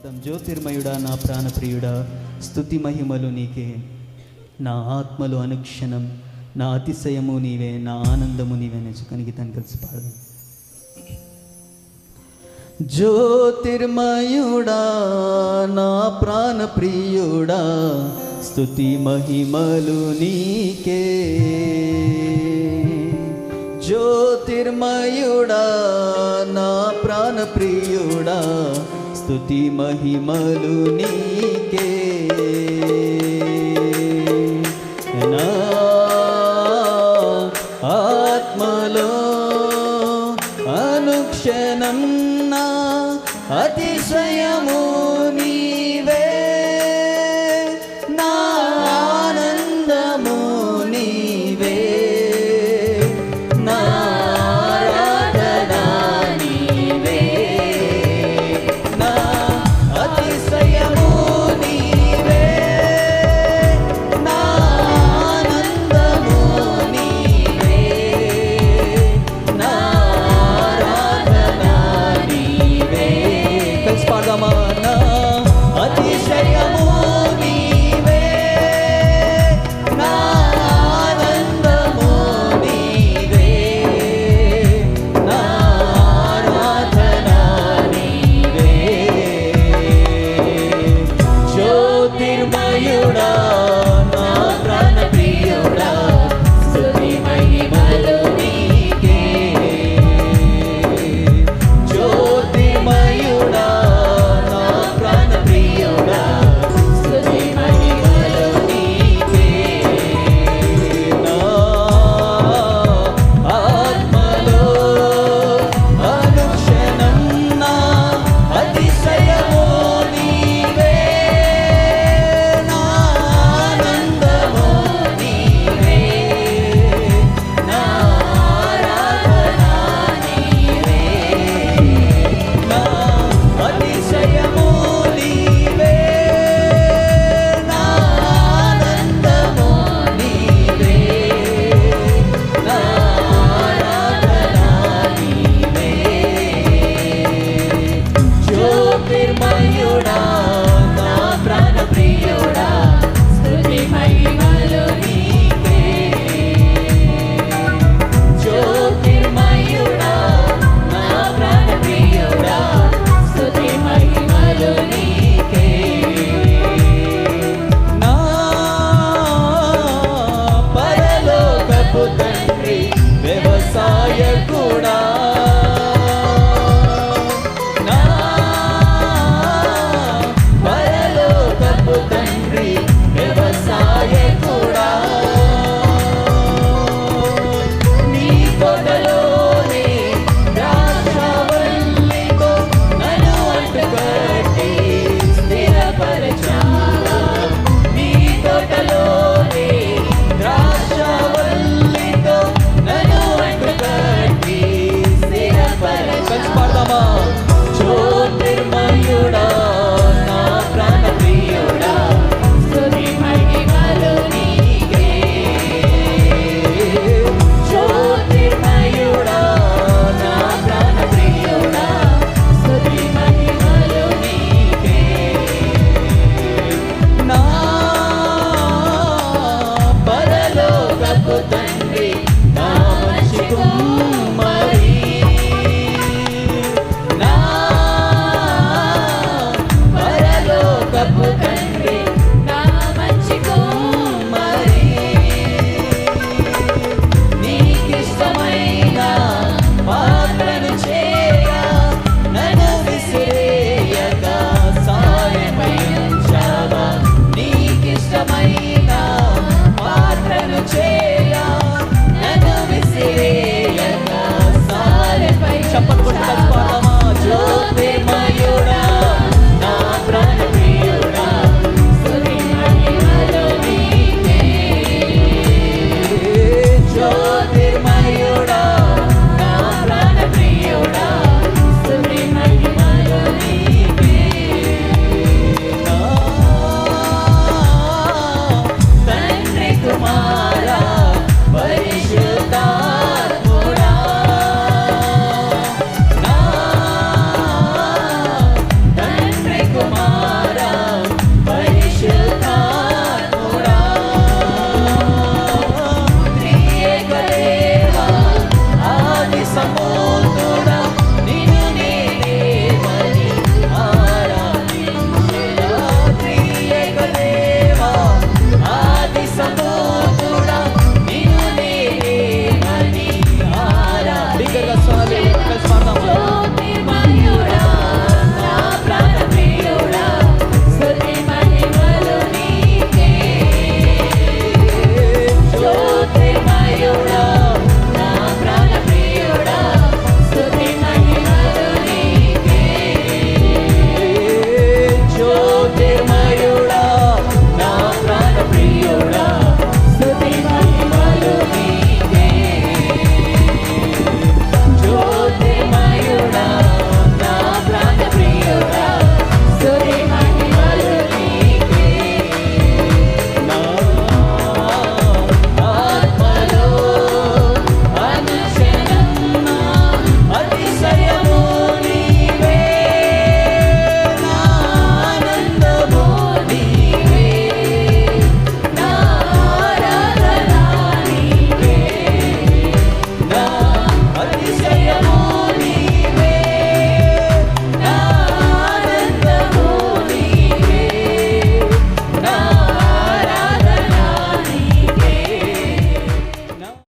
పాడదాం జ్యోతిర్మయుడా నా ప్రాణప్రియుడా స్థుతి మహిమలు నీకే. నా ఆత్మలు అనుక్షణం నా అతిశయము నీవే నా ఆనందము నీవే నెచ్చుకొని తను కలిసి పాడదాం. జ్యోతిర్మయుడా నా ప్రాణప్రియుడా స్థుతి మహిమలు నీకే. జ్యోతిర్మయుడా నా ప్రాణప్రియుడా స్తుతి మహిమలు నీకే. నా ఆత్మలో అనుక్షణం నా అతిశయము